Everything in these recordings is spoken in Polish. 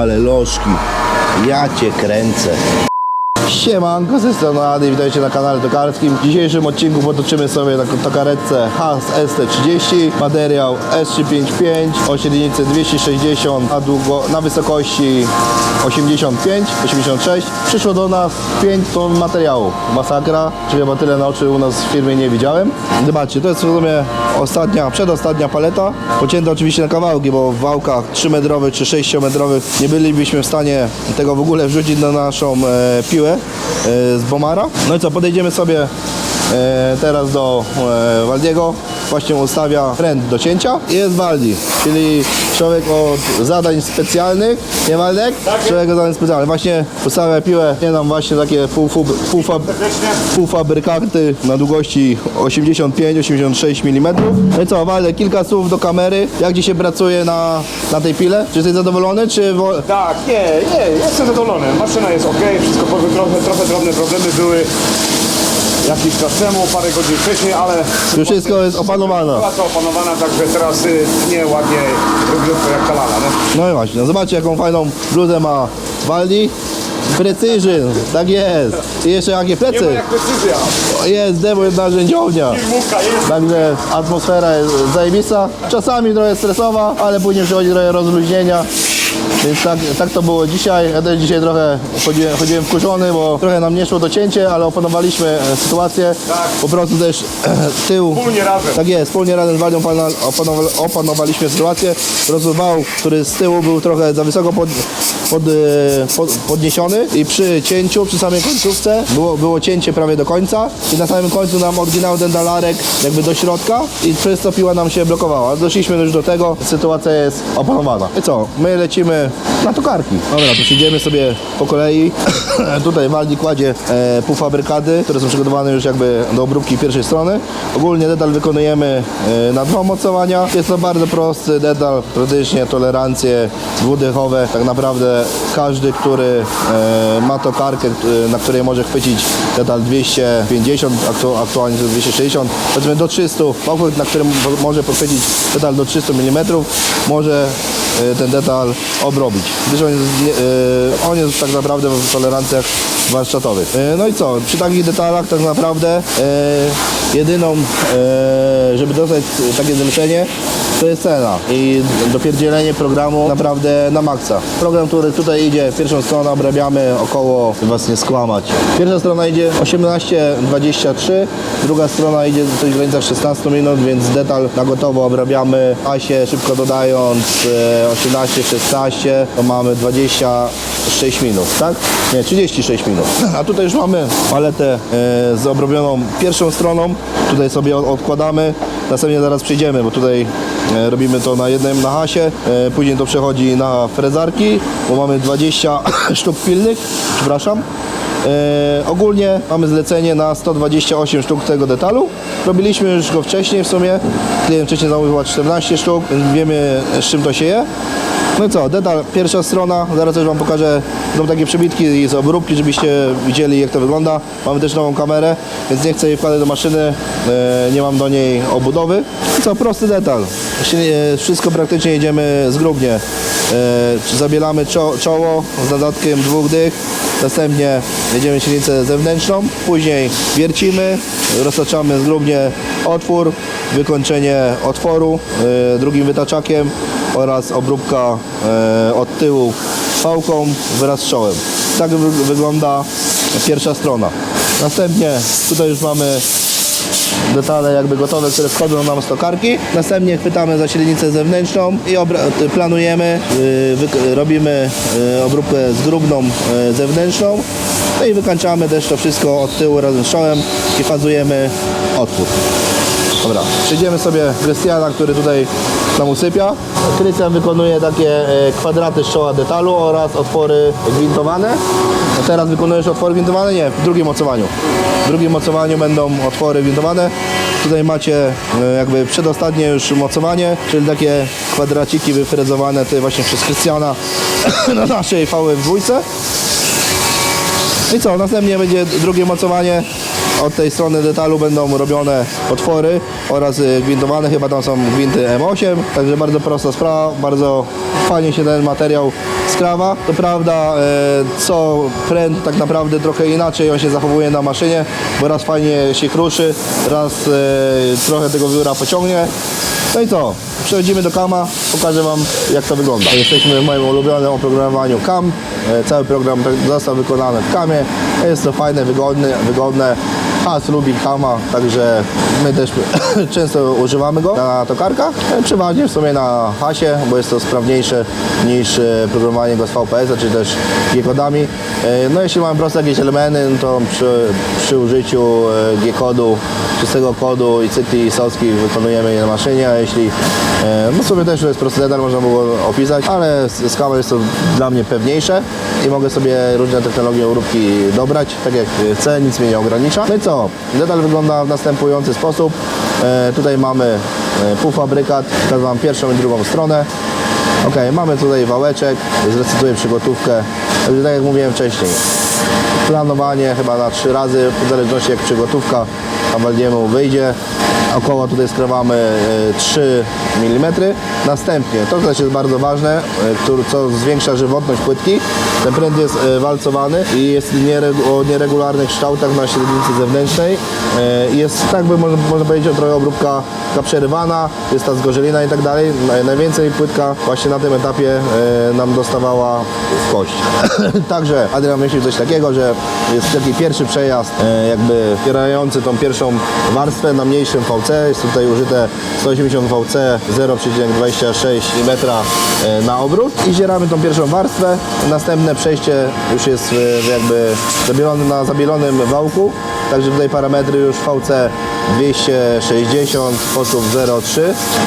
Ale lożki. Ja cię kręcę. Siemanko, ze strony Ady, witajcie na kanale tokarskim. W dzisiejszym odcinku potoczymy sobie na tokaretce Haas ST30, materiał S355 o średnicy 260, a długo na wysokości 85, 86. Przyszło do nas 5 ton materiału. Masakra, czy chyba tyle na oczy u nas w firmie nie widziałem. Zobaczcie, to jest w sumie ostatnia, przedostatnia paleta. Pocięta oczywiście na kawałki, bo w wałkach 3-metrowych czy 6-metrowych nie bylibyśmy w stanie tego w ogóle wrzucić na naszą e, piłę z Bomara. No i co, podejdziemy sobie e, teraz do e, Waldiego. Właśnie ustawia trend do cięcia i jest Waldi, czyli człowiek od zadań specjalnych, nie Waldek? Człowiek od zadań specjalnych. Właśnie ustawia piłę, nie nam właśnie takie półfab, półfab, półfabrykaty na długości 85-86 mm. No i co, Waldek, kilka słów do kamery. Jak dzisiaj pracuje na, na tej pile? Czy jesteś zadowolony, czy... Tak, nie, nie, jestem zadowolony. Maszyna jest ok, wszystko trochę, trochę drobne problemy były jakiś czas temu, parę godzin wcześniej, ale Już wszystko jest opanowane. była to opanowana, także teraz y, nie ładnie robiutko jak kalala, nie? No i właśnie, zobaczcie jaką fajną bluzę ma Waldi. Precision, tak jest. I jeszcze jakie Nie ma plecy. jak decyzja. Jest demo narzędziownia. Filmówka jest. Także atmosfera jest zajebista. Czasami trochę stresowa, ale później przychodzi trochę rozluźnienia. Więc tak, tak to było dzisiaj. Ja też dzisiaj trochę chodziłem, chodziłem wkurzony, bo trochę nam nie szło to cięcie, ale opanowaliśmy e, sytuację. Tak. Po prostu też tył. Wspólnie razem. Tak jest, wspólnie razem z opanowa- opanowaliśmy sytuację. Rozwał, który z tyłu był trochę za wysoko pod, pod, e, pod, podniesiony i przy cięciu, przy samej końcówce było, było cięcie prawie do końca i na samym końcu nam odginał ten dalarek jakby do środka i przez to piła nam się blokowała. Doszliśmy już do tego, sytuacja jest opanowana. I co, my lecimy na tokarki. Dobra, to siedzimy sobie po kolei. Tutaj Waldi kładzie e, półfabrykady, które są przygotowane już jakby do obróbki pierwszej strony. Ogólnie detal wykonujemy e, na dwa mocowania. Jest to bardzo prosty detal, praktycznie tolerancje dwudechowe. Tak naprawdę każdy, który e, ma tokarkę, e, na której może chwycić detal 250, aktu, aktualnie to 260, powiedzmy do 300, pokój, na którym mo- może pochwycić detal do 300 mm, może ten detal obrobić. Gdyż on jest, e, on jest tak naprawdę w tolerancjach warsztatowych. E, No i co, przy takich detalach tak naprawdę jedyną, żeby dostać takie zlecenie, to jest cena i dopierdzielenie programu naprawdę na maksa. Program, który tutaj idzie, pierwszą stronę obrabiamy około, was nie skłamać. Pierwsza strona idzie 18-23, druga strona idzie coś w granicach 16 minut, więc detal na gotowo obrabiamy Asie szybko dodając e, 18-16, to mamy 26 minut, tak? Nie, 36 minut. A tutaj już mamy paletę e, z obrobioną pierwszą stroną, tutaj sobie od- odkładamy, następnie zaraz przejdziemy, bo tutaj e, robimy to na jednym na hasie, e, później to przechodzi na frezarki, bo mamy 20 sztuk pilnych, przepraszam. E, ogólnie mamy zlecenie na 128 sztuk tego detalu. Robiliśmy już go wcześniej w sumie. Klient wcześniej zamówił 14 sztuk, więc wiemy z czym to się je. No co, detal, pierwsza strona, zaraz też Wam pokażę, są takie przebitki z obróbki, żebyście widzieli jak to wygląda. Mamy też nową kamerę, więc nie chcę jej wkładać do maszyny, e, nie mam do niej obudowy. I co, prosty detal. Wszystko praktycznie jedziemy zgrubnie. E, Zabielamy czo czoło z dodatkiem dwóch dych, następnie jedziemy silnicę zewnętrzną, później wiercimy, roztaczamy zgrubnie otwór, wykończenie otworu e, drugim wytaczakiem oraz obróbka e, od tyłu pałką wraz czołem. Tak wy wygląda pierwsza strona. Następnie tutaj już mamy detale jakby gotowe, które wchodzą nam z tokarki. Następnie chwytamy za średnicę zewnętrzną i planujemy, yy, robimy yy, obróbkę zgrubną yy, zewnętrzną. No i wykańczamy też to wszystko od tyłu razem z czołem i fazujemy otwór. Dobra, przejdziemy sobie Krystiana, który tutaj nam usypia. Krystian wykonuje takie e, kwadraty z czoła detalu oraz otwory gwintowane. A teraz wykonujesz otwory gwintowane? Nie, w drugim mocowaniu. W drugim mocowaniu będą otwory gwintowane. Tutaj macie e, jakby przedostatnie już mocowanie, czyli takie kwadraciki wyfrezowane tutaj właśnie przez Krystiana na naszej fałej w dwójce. I co, następnie będzie drugie mocowanie. Od tej strony detalu będą robione otwory oraz y, gwintowane, chyba tam są gwinty M8, także bardzo prosta sprawa, bardzo fajnie się ten materiał skrawa. To prawda, e, co pręd tak naprawdę trochę inaczej on się zachowuje na maszynie, bo raz fajnie się kruszy, raz e, trochę tego wióra pociągnie. No i co? Przechodzimy do kama, pokażę Wam jak to wygląda. Jesteśmy w moim ulubionym oprogramowaniu KAM. E, Cały program został wykonany w KAMie. Jest to fajne, wygodne, wygodne. Has lubi Kama, także my też często używamy go na tokarkach. Przeważnie w sumie na Hasie, bo jest to sprawniejsze niż e, programowanie go z VPS-a czy też G-kodami. E, No jeśli mamy proste jakieś elementy, no to przy, przy użyciu e, G-kodu, czystego kodu i cykli isowskich wykonujemy je na maszynie, a jeśli no sobie też to jest detal, można było opisać, ale z Kama jest to dla mnie pewniejsze i mogę sobie różne technologie uróbki dobrać, tak jak chcę, nic mnie nie ogranicza. No i co? Detal wygląda w następujący sposób. E, tutaj mamy e, półfabrykat, pokażę Wam pierwszą i drugą stronę. Ok, mamy tutaj wałeczek, zrecytuję przygotówkę. Tak jak mówiłem wcześniej, planowanie chyba na trzy razy, w zależności jak przygotówka Avaldiemu wyjdzie. Około tutaj skrawamy e, 3 mm. Następnie, to też jest bardzo ważne, e, co zwiększa żywotność płytki. Ten pręt jest e, walcowany i jest o nieregularnych kształtach na średnicy zewnętrznej. E, Jest tak by można, powiedzieć trochę obróbka przerywana, jest ta zgorzelina i tak dalej. Naj- Najwięcej płytka właśnie na tym etapie e, nam dostawała w kość. Także Adrian myśli coś takiego, że jest taki pierwszy przejazd e, jakby wspierający tą pierwszą warstwę na mniejszym VC. Jest tutaj użyte 180 VC 0,26 mm e, na obrót i zieramy tą pierwszą warstwę. Następne przejście już jest w, jakby zabielone na zabielonym wałku. Także tutaj parametry już VC 260, sposób 0,3.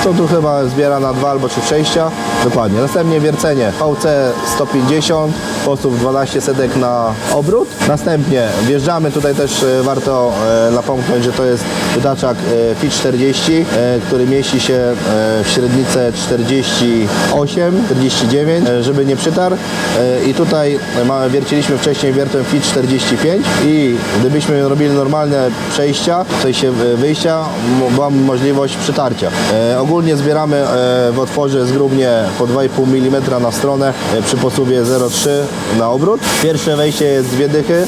To tu chyba zbiera na dwa albo trzy przejścia. Dokładnie. Następnie wiercenie VC 150, sposób 12 setek na obrót. Następnie wjeżdżamy, tutaj też e, warto e, napomknąć, że to jest wytaczak e, FIT 40, e, który mieści się w średnicę 48, 49, e, żeby nie przytarł. I tutaj wierciliśmy wcześniej wiertłem FIT 45 i gdybyśmy robili normalne przejścia, w sensie wyjścia, była możliwość przytarcia. E, ogólnie zbieramy e, w otworze zgrubnie po 2,5 mm na stronę e, przy posuwie 0,3 na obrót. Pierwsze wejście jest dwie dychy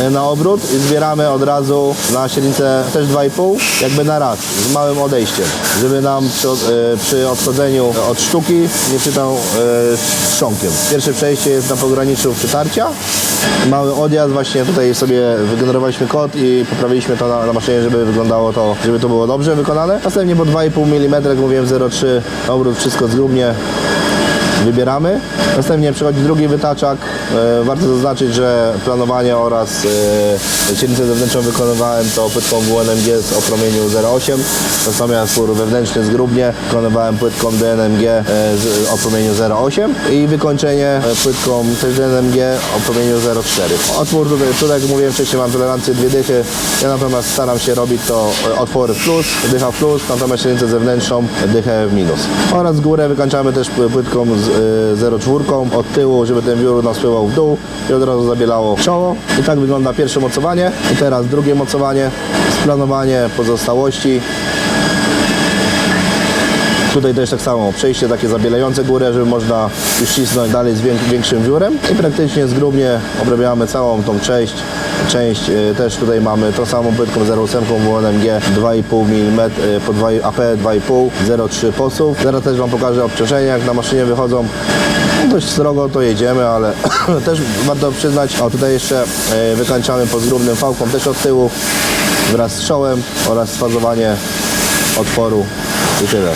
e, na obrót i zbieramy od razu na średnicę też 2,5 jakby na raz, z małym odejściem, żeby nam przy, e, przy odchodzeniu od sztuki nie czytał e, strząkiem. Pierwsze przejście jest na pograniczu przytarcia, mały odjazd, właśnie tutaj sobie wygenerowaliśmy kod i poprawiliśmy to na, na maszynie, żeby wyglądało to, żeby to było dobrze wykonane. Następnie po 2,5 mm, mówiłem 0,3 na obrót, wszystko zgrubnie wybieramy. Następnie przychodzi drugi wytaczak. E, warto zaznaczyć, że planowanie oraz e, średnicę zewnętrzną wykonywałem to płytką WNMG z o promieniu 0,8. Natomiast spór wewnętrzny zgrubnie wykonywałem płytką DNMG e, z, o promieniu 0,8 i wykończenie e, płytką też DNMG o promieniu 0,4. Otwór tutaj, tutaj jak mówiłem wcześniej mam tolerancję dwie dychy. Ja natomiast staram się robić to e, otwory w plus, dycha w plus, natomiast średnicę zewnętrzną dychę w minus. Oraz górę wykończamy też pły- płytką z 0,4 od tyłu, żeby ten wiór nam spływał w dół i od razu zabielało czoło. I tak wygląda pierwsze mocowanie. I teraz drugie mocowanie, splanowanie pozostałości. Tutaj też tak samo przejście takie zabielające górę, żeby można już ścisnąć dalej z większym wiórem i praktycznie zgrubnie obrabiamy całą tą część. Część y, też tutaj mamy tą samą płytką 0,8 WNMG 2,5 mm po 2, AP 2,5 0,3 posów. Zaraz też Wam pokażę obciążenia jak na maszynie wychodzą. Dość srogo to jedziemy, ale też warto przyznać, o tutaj jeszcze y, wykańczamy pod zgrubnym fałką też od tyłu wraz z szołem oraz sfazowanie otworu i tyle.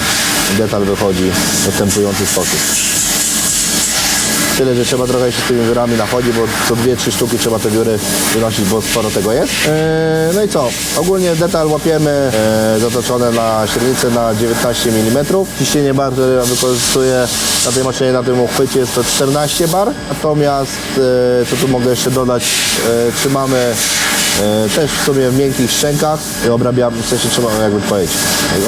Detal wychodzi w następujący sposób. Tyle, że trzeba trochę się z tymi wiórami nachodzić, bo co dwie, trzy sztuki trzeba te wióry wynosić, bo sporo tego jest. Eee, no i co? Ogólnie detal łapiemy e, zatoczone na średnicę na 19 mm. Ciśnienie bar, które ja wykorzystuję na tej maszynie, na tym uchwycie jest to 14 bar. Natomiast, e, co tu mogę jeszcze dodać, e, trzymamy też w sumie w miękkich szczękach i obrabiam, w sensie trzeba jakby powiedzieć.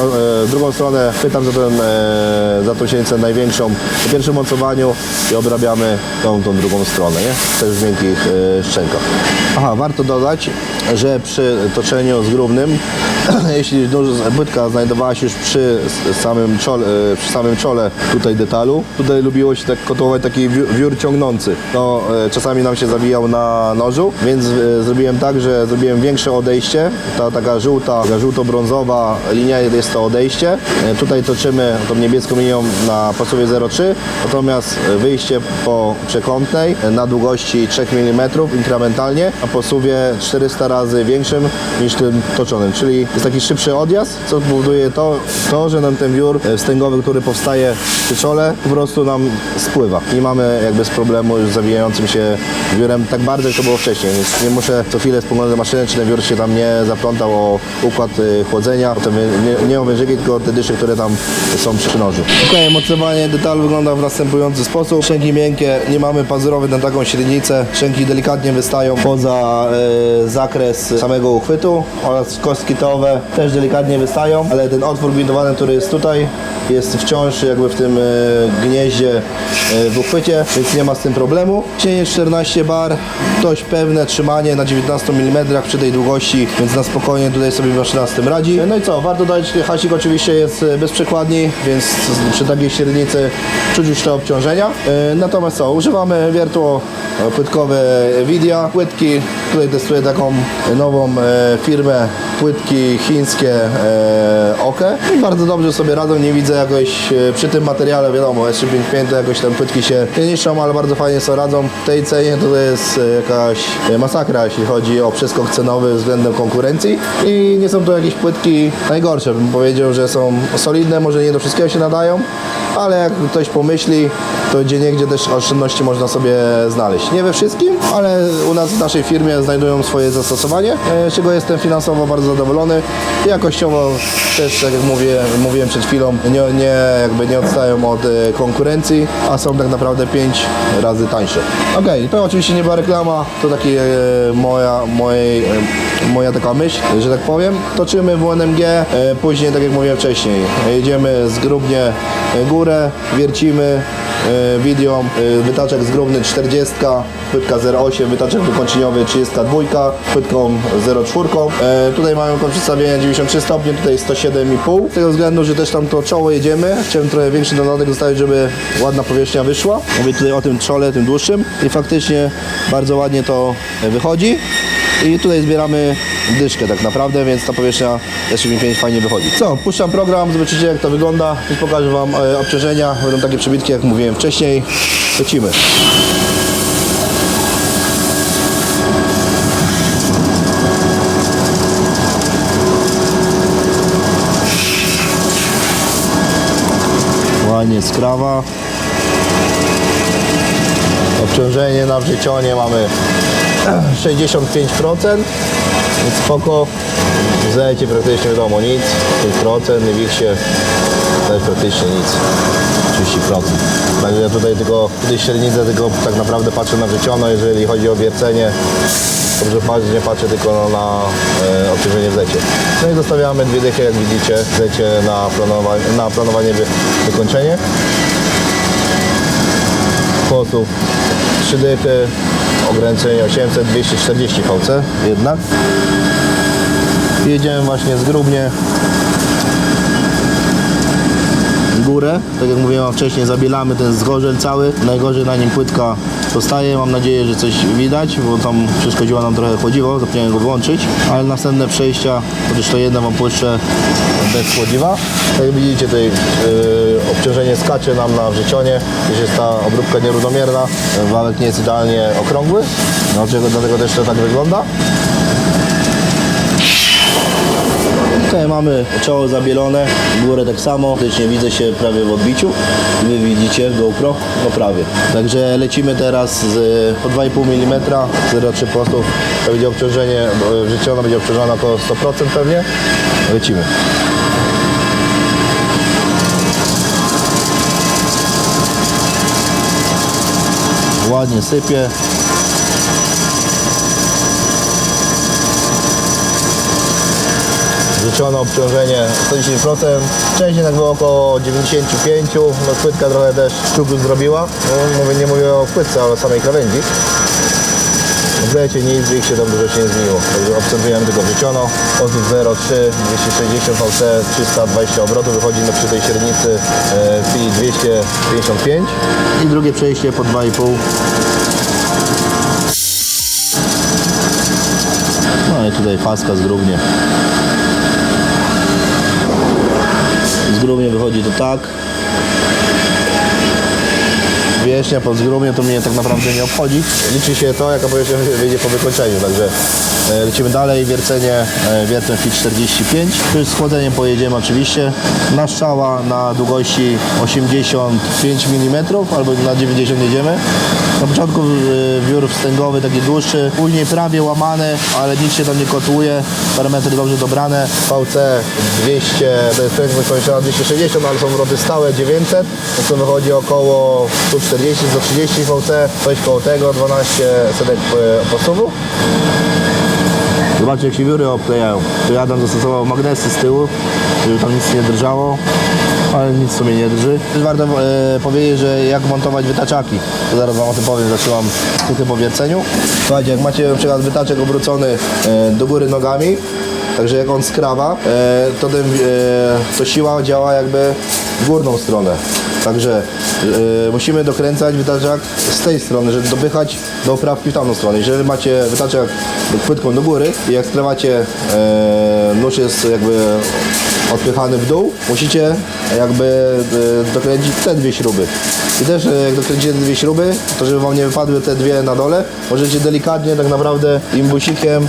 O, e, drugą stronę pytam za, ten, e, za tą sienicę największą w pierwszym mocowaniu i obrabiamy tą, tą drugą stronę, nie? Też w miękkich e, szczękach. Aha, warto dodać, że przy toczeniu z grubnym jeśli płytka znajdowała się już przy samym czole, e, przy samym czole tutaj detalu, tutaj lubiło się tak kotłować taki wió- wiór ciągnący. To e, czasami nam się zawijał na nożu, więc e, zrobiłem tak, że zrobiłem większe odejście. Ta taka żółta, taka żółto-brązowa linia jest to odejście. Tutaj toczymy tą niebieską linią na pasowie 0,3, natomiast wyjście po przekątnej na długości 3 mm inkrementalnie, a po suwie 400 razy większym niż tym toczonym, czyli jest taki szybszy odjazd, co powoduje to, to że nam ten wiór e, wstęgowy, który powstaje przy czole, po prostu nam spływa. Nie mamy jakby z problemu już z zawijającym się wiórem tak bardzo, jak to było wcześniej, więc nie muszę co chwilę spoglądać do maszyny, czy ten wiór się tam nie zaplątał o układ y, chłodzenia, nie, nie o tylko te dysze, które tam są przy nożu. Okej, mocowanie detalu wygląda w następujący sposób. Szczęki miękkie, nie mamy pazurowy na taką średnicę. Szczęki delikatnie wystają poza e, zakres samego uchwytu oraz kostki towe też delikatnie wystają, ale ten otwór gwintowany, który jest tutaj, jest wciąż jakby w tym e, gnieździe e, w uchwycie, więc nie ma z tym problemu. Cienie 14 bar, dość pewne trzymanie na 19 mm przy tej długości, więc na spokojnie tutaj sobie maszyna z tym radzi. No i co, warto dodać, hasik oczywiście jest e, bez przekładni, więc przy takiej średnicy czuć już te obciążenia. Natomiast co, używamy wiertło płytkowe Widia. Płytki, tutaj testuję taką nową e, firmę, płytki chińskie e, Oke. I bardzo dobrze sobie radzą, nie widzę jakoś e, przy tym materiale, wiadomo, S355 to jakoś tam płytki się niszczą, ale bardzo fajnie sobie radzą. W tej cenie to, jest jakaś masakra, jeśli chodzi o przeskok cenowy względem konkurencji. I nie są to jakieś płytki najgorsze, bym powiedział, że są solidne, może nie do wszystkiego się nadają, ale jak ktoś pomyśli, to gdzie niegdzie też oszczędności można sobie znaleźć. Nie we wszystkim, ale u nas w naszej firmie znajdują swoje zastosowanie, e, z czego jestem finansowo bardzo zadowolony. Jakościowo też, tak jak mówię, mówiłem przed chwilą, nie, nie, jakby nie odstają od e, konkurencji, a są tak naprawdę 5 razy tańsze. Okej, to oczywiście nie była reklama, to taki e, moja, mojej, moja taka myśl, że tak powiem. Toczymy w UNMG, e, później tak jak mówiłem wcześniej, jedziemy zgrubnie e, górę, wiercimy widią, e, wytaczek zgrubny 40, płytka 0,8, wytaczek wykończeniowy 32, płytką 0,4. E, tutaj mamy kąt przedstawienia 93 stopnie, tutaj 107,5. Z tego względu, że też tam to czoło jedziemy, chciałem trochę większy dodatek zostawić, żeby ładna powierzchnia wyszła. Mówię tutaj o tym czole, tym dłuższym i faktycznie bardzo ładnie to wychodzi. I tutaj zbieramy dyszkę tak naprawdę, więc ta powierzchnia S75 fajnie wychodzi. Co, puszczam program, zobaczycie jak to wygląda pokażę Wam e, obciążenia. Będą takie przebitki jak mówiłem wcześniej. Lecimy. Skrawa. Obciążenie na wrzecionie mamy 65%, więc spoko. W zecie praktycznie wiadomo nic, 5%, w Wixie też praktycznie nic, 30%. Także ja tutaj tylko, tutaj średnicę tylko tak naprawdę patrzę na wrzeciono, jeżeli chodzi o wiercenie. Dobrze patrzę, nie patrzę tylko na, e, obciążenie w zecie. No i zostawiamy dwie dychy, jak widzicie, w zecie na planowanie, na planowanie wy, wykończenie sposób 3 dychy, ograniczenie 800, 240 VC jednak. Jedziemy właśnie zgrubnie górę, tak jak mówiłem wcześniej, zabielamy ten zgorzel cały, najgorzej na nim płytka zostaje, mam nadzieję, że coś widać, bo tam przeszkodziło nam trochę chłodziwo, zapomniałem go włączyć, ale następne przejścia, chociaż to jedno wam puszczę bez chłodziwa. Tak jak widzicie tutaj yy, obciążenie skacze nam na wrzecionie, gdzieś jest ta obróbka nierównomierna, wałek nie jest idealnie okrągły, dlatego, dlatego też to tak wygląda. Tutaj mamy czoło zabielone, górę tak samo, faktycznie widzę się prawie w odbiciu. Wy widzicie w GoPro? No prawie. Także lecimy teraz z po 2,5 mm, 0,3 postów. To będzie obciążenie, bo życiono będzie obciążone około 100% pewnie. Lecimy. Ładnie sypie. Życzone obciążenie 110%, wcześniej tak było około 95%, no płytka trochę też sztuku zrobiła, no, mówię, nie mówię o płytce, ale o samej krawędzi. W zlecie nic, w się tam dużo się nie zmieniło. Także obserwujemy tylko wrzuciono. Odwrót 0,3, 260 VC, 320 obrotów wychodzi no przy tej średnicy e, FI 255. I drugie przejście po 2,5. No i tutaj faska zgrubnie. Zgrubnie wychodzi to tak. Wierzchnia pod zgrubnie to mnie tak naprawdę nie obchodzi. Liczy się to, jaka powierzchnia wyjdzie po wykończeniu, także e, lecimy dalej. Wiercenie e, wiertem FIT 45. Tu z chłodzeniem pojedziemy oczywiście. Na strzała na długości 85 mm albo na 90 jedziemy. Na początku e, wiór wstęgowy taki dłuższy, później prawie łamany, ale nic się tam nie kotłuje. Parametry dobrze dobrane. VC 200, to jest prędkość wykończona 260, ale są wroty stałe 900, to wychodzi około 140 do 30 VC, coś koło tego, 12 setek e, posuwu. Zobaczcie jak się wióry obklejają. Tu Adam zastosował magnesy z tyłu, żeby tam nic nie drżało, ale nic w sumie nie drży. Też warto e, powiedzieć, że jak montować wytaczaki. To zaraz Wam o tym powiem, zaczynam trochę po wierceniu. Słuchajcie, jak macie na przykład wytaczek obrócony e, do góry nogami, Także jak on skrawa, e, to, ten, e, to siła działa jakby w górną stronę. Także e, musimy dokręcać wytaczak z tej strony, żeby dopychać do oprawki w tamtą stronę. Jeżeli macie wytaczak płytką do góry i jak skrawacie, e, nóż jest jakby odpychany w dół, musicie jakby e, dokręcić te dwie śruby. I też e, jak dokręcicie te dwie śruby, to żeby Wam nie wypadły te dwie na dole, możecie delikatnie tak naprawdę imbusikiem,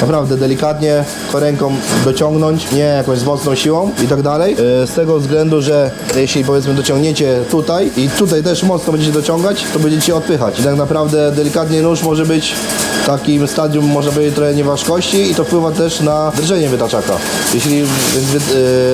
naprawdę delikatnie ręką dociągnąć, nie jakąś z mocną siłą i tak dalej. E, Z tego względu, że jeśli powiedzmy dociągniecie tutaj i tutaj też mocno będziecie dociągać, to będziecie odpychać. I tak naprawdę delikatnie nóż może być w takim stadium, można powiedzieć, trochę nieważkości i to wpływa też na drżenie wytaczaka. Jeśli wy,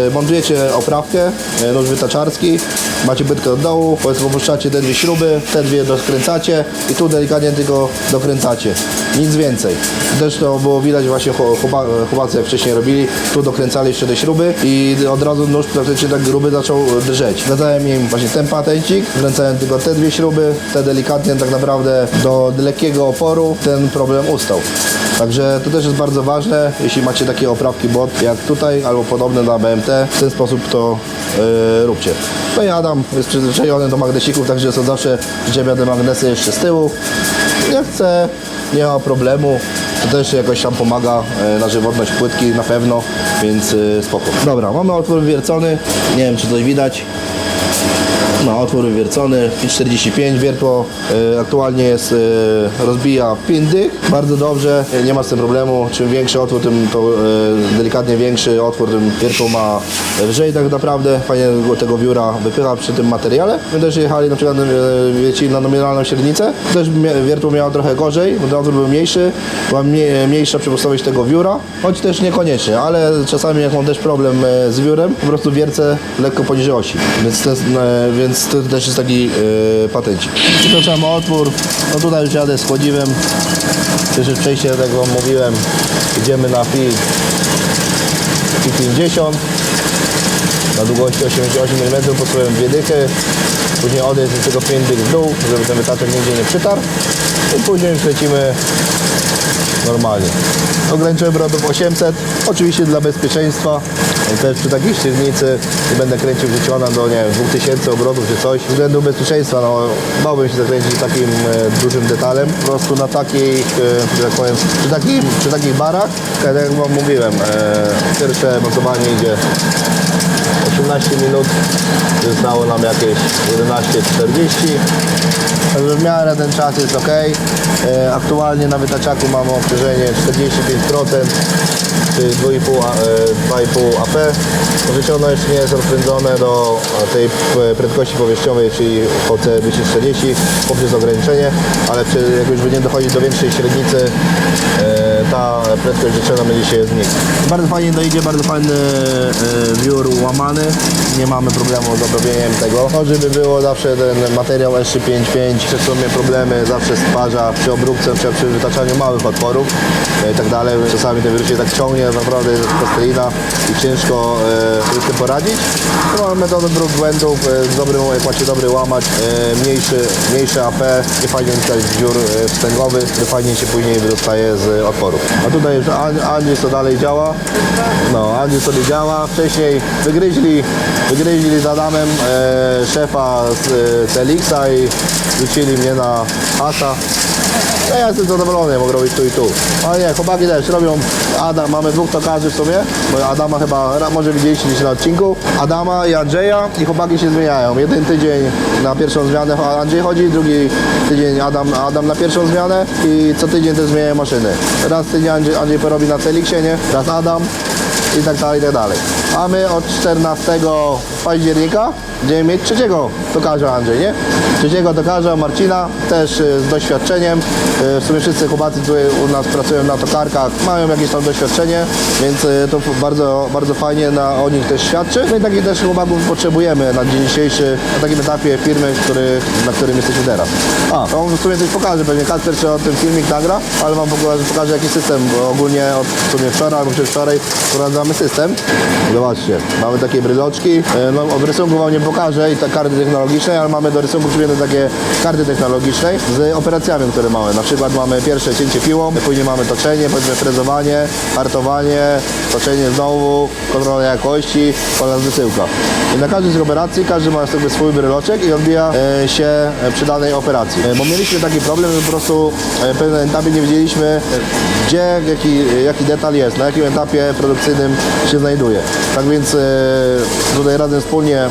e, montujecie oprawkę, e, nóż wytaczarski, macie bytkę od dołu, powiedzmy opuszczacie te dwie śruby, te dwie dokręcacie i tu delikatnie tylko dokręcacie. Nic więcej. Też to było widać właśnie chło- chłopa- chłopacy wcześniej robili, tu dokręcali jeszcze te śruby i od razu nóż praktycznie tak gruby zaczął drżeć. Dodałem im właśnie ten patencik, wkręcałem tylko te dwie śruby, te delikatnie tak naprawdę do lekkiego oporu ten problem ustał. Także to też jest bardzo ważne, jeśli macie takie oprawki bot jak tutaj albo podobne na BMT, w ten sposób to yy, róbcie. No i Adam jest przyzwyczajony do magnesików, także są zawsze przyczepia te magnesy jeszcze z tyłu. Jak chce, nie ma problemu. To też jakoś tam pomaga e, na żywotność płytki na pewno, więc e, spoko. Dobra, mamy otwór wywiercony. Nie wiem czy coś widać. No, otwór wywiercony, 45 wiertło. E, aktualnie jest, e, rozbija 5 dych, bardzo dobrze, e, nie ma z tym problemu, czym większy otwór, tym to delikatnie większy otwór, tym wiertło ma lżej tak naprawdę, fajnie go- tego wióra wypycha przy tym materiale. My też jechali na przykład, wiecie, na nominalną średnicę, też wiertło miało trochę gorzej, bo ten otwór był mniejszy, była mniej, mniejsza przepustowość tego wióra, choć też niekoniecznie, ale czasami jak mam też problem z wiórem, po prostu wiercę lekko poniżej osi, więc e, więc to też jest taki e, patencik. Otwór, no tutaj już jadę z chodziwem, pierwsze przejście, tak Wam mówiłem, idziemy na FI, FI 50, na długości 88 mm posułem dwie dychy, później odejść z tego 5 dych w dół, żeby ten wytaczek nigdzie nie przytarł. I później już lecimy normalnie. Ograniczyłem obrotów 800, oczywiście dla bezpieczeństwa, też przy takiej średnicy nie będę kręcił wrzuciona do nie wiem, 2000 obrotów czy coś. Ze względu bezpieczeństwa, no bałbym się zakręcić takim e, dużym detalem. Po prostu na takich, e, że tak powiem, przy, takim, przy takich barach, tak jak wam mówiłem, e, pierwsze montowanie idzie 18 minut, zostało nam jakieś 11.40. Także w miarę ten czas jest ok. E, aktualnie na wytaczaku mamy obciążenie 45%, czyli 2,5 a- e, 2,5 AP. Ono jeszcze nie jest rozpędzone do e, tej p- prędkości powierzchniowej, czyli VC 240 poprzez ograniczenie, ale jak już będzie dochodzić do większej średnicy, e, ta prędkość życzona będzie się zmniejszyć. Bardzo fajnie dojdzie, bardzo fajny e, wiór łamany, nie mamy problemu z obrobieniem tego. No, żeby było zawsze ten materiał S355, przez co mnie problemy zawsze stwarza przy obróbce, czy przy wytaczaniu małych otworów e, i tak dalej. Czasami ten wiór się tak ciągnie ciągnie naprawdę plastelina i ciężko e, z tym poradzić. Mamy metodę dróg błędów, e, z dobrym, jak macie dobry łamacz, e, mniejszy, mniejszy AP, nie fajnie widać dziur e, wstęgowy, który fajnie się później wydostaje z A tutaj już An- Andrzej co dalej działa. No, Andrzej sobie działa. Wcześniej wygryźli, wygryźli z Adamem e, szefa z e, Telixa i rzucili mnie na Asa. Ja jestem zadowolony, mogę robić tu i tu. Ale nie, chłopaki też robią, Adam, mamy dwóch tokarzy w sumie, bo Adama chyba, może widzieliście gdzieś na odcinku, Adama i Andrzeja i chłopaki się zmieniają. Jeden tydzień na pierwszą zmianę Andrzej chodzi, drugi tydzień Adam, Adam na pierwszą zmianę i co tydzień też zmieniają maszyny. Raz tydzień Andrzej, Andrzej porobi na Telixie, nie? Raz Adam i tak dalej, i tak dalej. A my od 14 października będziemy mieć trzeciego tokarza Andrzej, nie? Trzeciego tokarza Marcina, też y, z doświadczeniem. Y, W sumie wszyscy chłopacy tutaj u nas pracują na tokarkach, mają jakieś tam doświadczenie, więc y, to bardzo, bardzo fajnie na, o nich też świadczy. No i takich też chłopaków potrzebujemy na dzień dzisiejszy, na takim etapie firmy, który, na którym jesteśmy teraz. A, to on w sumie coś pokaże, pewnie Kasper czy o tym filmik nagra, ale wam pokażę, pokażę jaki system, bo ogólnie od w sumie wczoraj albo przedwczoraj wprowadzamy system. Zobaczcie, mamy takie bryloczki, E, no w rysunku wam nie pokażę i te karty technologiczne, ale mamy do rysunku przypięte takie karty technologiczne z operacjami, które mamy. Na przykład mamy pierwsze cięcie piłą, później mamy toczenie, powiedzmy frezowanie, hartowanie, toczenie znowu, kontrola jakości oraz wysyłka. I na każdej z operacji każdy ma sobie swój bryloczek i odbija e, się przy danej operacji. E, bo mieliśmy taki problem, że po prostu e, w pewnym etapie nie wiedzieliśmy, gdzie jaki, jaki detal jest, na jakim etapie produkcyjnym się znajduje. Tak więc e, tutaj razem wspólnie e,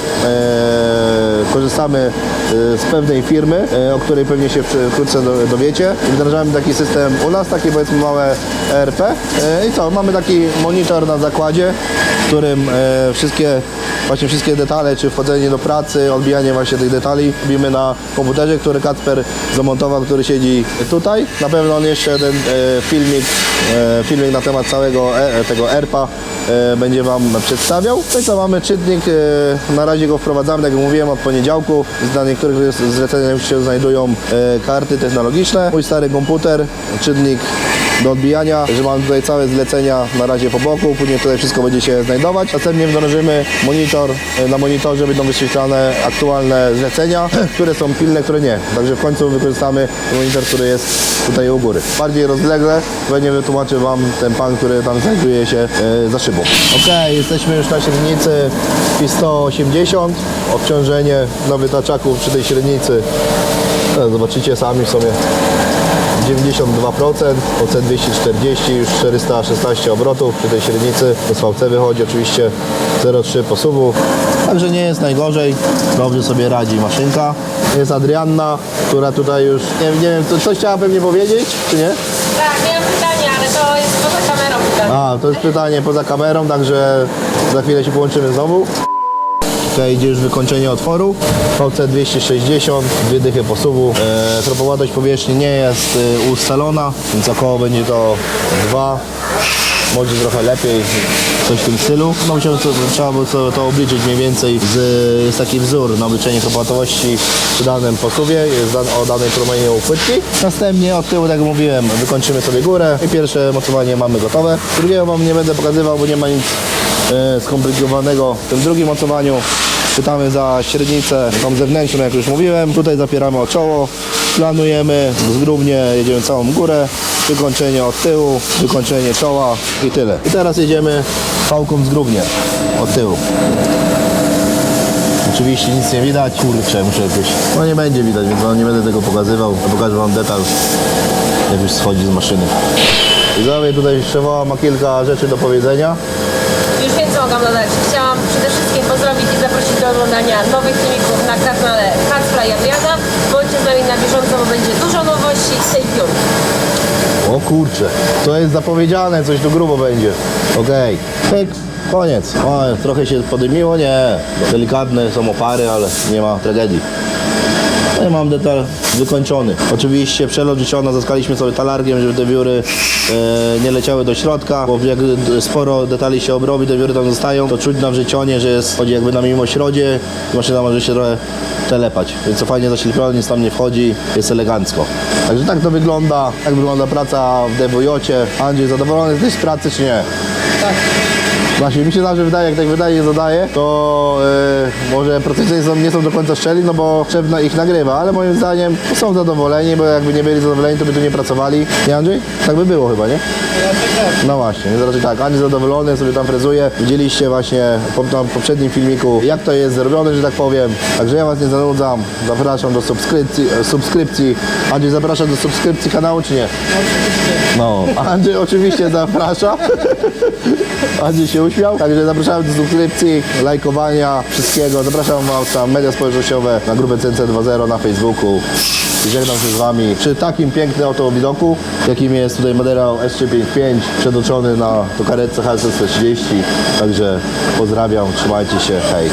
korzystamy e, z pewnej firmy, e, o której pewnie się wkrótce do, dowiecie. Wdrażamy taki system u nas, takie powiedzmy małe ERP. E, I co, mamy taki monitor na zakładzie, w którym e, wszystkie właśnie wszystkie detale, czy wchodzenie do pracy, odbijanie właśnie tych detali robimy na komputerze, który Kacper zamontował, który siedzi tutaj. Na pewno on jeszcze jeden e, filmik, e, filmik na temat całego e, tego ERPA będzie Wam przedstawiał. No i co, mamy czytnik, e, na razie go wprowadzamy, tak jak mówiłem, od poniedziałku. Na niektórych zleceniach się znajdują e, karty technologiczne. Mój stary komputer, czytnik do odbijania, że mam tutaj całe zlecenia na razie po boku, później tutaj wszystko będzie się znajdować. Następnie wdrożymy monitor, na monitorze będą wyświetlane aktualne zlecenia, które są pilne, które nie. Także w końcu wykorzystamy monitor, który jest tutaj u góry. Bardziej rozlegle, pewnie wytłumaczy Wam ten pan, który tam znajduje się e, za szybą. Ok, jesteśmy już na średnicy i 180, obciążenie na wytaczaku przy tej średnicy. E, Zobaczycie sami w sobie 92%, OC 240, już 416 obrotów przy tej średnicy. SVC wychodzi oczywiście 0,3 posuwu. Także nie jest najgorzej, dobrze sobie radzi maszynka. Jest Adrianna, która tutaj już, nie, nie wiem, co- coś chciała pewnie powiedzieć, czy nie? Tak, miałam pytanie, ale to jest poza kamerą. A, to jest pytanie poza kamerą, także za chwilę się połączymy znowu. Tutaj idzie już wykończenie otworu. VC 260, dwie dychy posuwu. E, powierzchni nie jest e, ustalona, więc około będzie to 2. Może trochę lepiej, coś w tym stylu. No musiałem to, trzeba było to, to obliczyć mniej więcej. Z, jest taki wzór na obliczenie propłatowości przy danym posuwie, jest dan, o danej promieniu płytki. Następnie od tyłu, tak jak mówiłem, wykończymy sobie górę i pierwsze mocowanie mamy gotowe. Drugiego Wam nie będę pokazywał, bo nie ma nic e, skomplikowanego w tym drugim mocowaniu. Pytamy za średnicę, tą zewnętrzną, jak już mówiłem. Tutaj zapieramy o czoło, planujemy zgrubnie, jedziemy całą górę, wykończenie od tyłu, wykończenie czoła i tyle. I teraz jedziemy pałką zgrubnie od tyłu. Oczywiście nic nie widać. Kurczę, muszę jakoś... No nie będzie widać, więc no nie będę tego pokazywał. Pokażę Wam detal, jak już schodzi z maszyny. Widzowie, tutaj szefowa ma kilka rzeczy do powiedzenia. Już co mogłam dodać. Chciałam przede wszystkim i do oglądania nowych filmików na kanale Kacpra i Adriana. Bądźcie z nami na bieżąco, bo będzie dużo nowości z tej piór. O kurczę, to jest zapowiedziane, coś tu grubo będzie. Okej, pyk, koniec. O, trochę się podymiło, nie. Delikatne są opary, ale nie ma tragedii. No i mam detal wykończony. Oczywiście przelot życiona zaskaliśmy sobie talargiem, żeby te wióry e, nie leciały do środka, bo jak sporo detali się obrobi, te wióry tam zostają, to czuć na wrzecionie, że jest, chodzi jakby na mimośrodzie maszyna może się trochę telepać. Więc to fajnie zaślepione, nic tam nie wchodzi, jest elegancko. Także tak to wygląda, tak wygląda praca w DWJ-cie. Andrzej, zadowolony jesteś z pracy czy nie? Właśnie mi się zawsze wydaje, jak tak wydaje i zadaje, to yy, może procenty są, nie są do końca szczeli, no bo szef ich nagrywa, ale moim zdaniem są zadowoleni, bo jakby nie byli zadowoleni, to by tu nie pracowali. Nie Andrzej? Tak by było chyba, nie? No właśnie, więc raczej tak, Andrzej zadowolony, sobie tam frezuje. Widzieliście właśnie po, na poprzednim filmiku, jak to jest zrobione, że tak powiem. Także ja Was nie zanudzam, zapraszam do subskrypcji. e, subskrypcji. Andrzej zaprasza do subskrypcji kanału, czy nie? No, Andrzej oczywiście zaprasza. Andrzej się uśmiał. Także zapraszam do subskrypcji, lajkowania, wszystkiego. Zapraszam Was na media społecznościowe, na grupę CNC 2.0 na Facebooku. I żegnam się z Wami przy takim pięknym oto widoku, jakim jest tutaj Madera S355 przedoczony na to karetce HSS 30 Także pozdrawiam, trzymajcie się, hej.